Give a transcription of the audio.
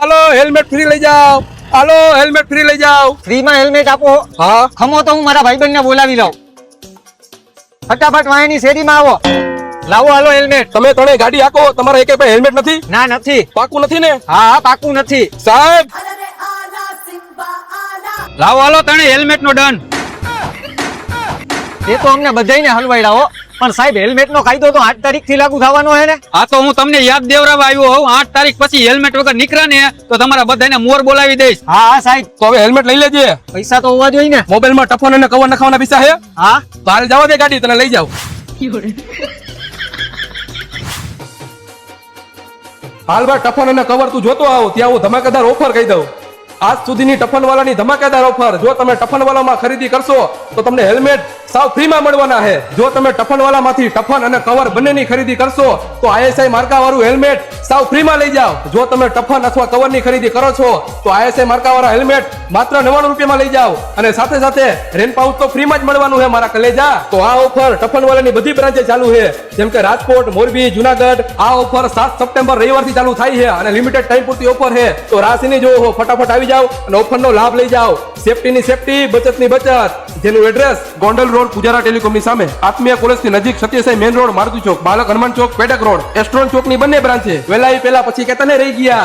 હાલો helmet free લઈ જાઓ. હાલો helmet free લઈ જાઓ. ફ્રીમાં હેલ્મેટ આપો. હા. ખમો તો હું મારા ભાઈબંધને બોલાવી લઉં. ફટાફટ વાયની શેરીમાં આવો. લાવો હાલો હેલ્મેટ તમે ત્રણેય ગાડી હાકો તમારા એક પણ હેલ્મેટ નથી? ના નથી. પાકું નથી ને? હા હા પાકું નથી. સાહેબ! લાવો હાલો તને હેલ્મેટ નો ડન એ તો અમને બધાયને હલવાઈ હો. પણ સાહેબ હેલ્મેટ નો કાયદો તો આઠ તારીખથી લાગુ થવાનો છે ને? આ તો હું તમને યાદ દેવરાવા આવ્યો હોઉં. આઠ તારીખ પછી હેલ્મેટ વગર નીકળે ને તો તમારા બધાને મોર બોલાવી દઈશ. હા હા સાહેબ. તો હવે હેલ્મેટ લઈ લેજે. પૈસા તો હોવા જોઈએ ને. મોબાઈલમાં ટફન અને કવર નખાવાના પૈસા હે હા. બહાર હાલ જવા દે ગાડી તને લઈ જાવ હાલ ભાઈ ટફન અને કવર તું જોતો આવ ત્યાં હું ધમાકેદાર ઓફર કહી દઉં. આજ સુધીની ટફન વાળાની ધમાકેદાર ઓફર જો તમે ટફન વાળામાં ખરીદી કરશો તો તમને હેલ્મેટ સાવ ફ્રીમાં મળવાના છે જો તમે ટફનવાલામાંથી ટફન અને કવર બંનેની ખરીદી કરશો, તો આઈએસઆઈ માર્કાવાળું હેલ્મેટ સાવ ફ્રીમાં લઈ જાઓ. જો તમે ટફન અથવા કવરની ખરીદી કરો છો, તો આઈએસઆઈ માર્કાવાળા હેલ્મેટ માત્ર નવાણું રૂપિયામાં લઈ જાઓ. અને સાથે સાથે રેન પાઉચ તો ફ્રીમાં જ મળવાનું છે મારા કલેજા. તો આ ઓફર ટફનવાલાની બધી બ્રાન્ચે ચાલુ છે જેમ કે રાજકોટ, મોરબી, જુનાગઢ, આ ઓફર સાત સપ્ટેમ્બર રવિવારથી ચાલુ થાય છે અને લિમિટેડ ટાઈમ પૂરતી ઓફર છે તો રાશિની જો ફટાફટ આવી જાઓ અને ઓફરનો લાભ લઈ જાઓ. સેફટીની સેફટી, બચતની બચત. જેનું એડ્રેસ ગોંડલ રોડ, પૂજારા ટેલિકોમની સામે. આત્મીય કોલેજથી નજીક Satyasai main road, Maruti chowk, Balak Hanuman chowk, Pedak road. Astron ચોકની બંને બ્રાન્ચ. વેલા પેલા પછી કેતા ને રહી ગયા.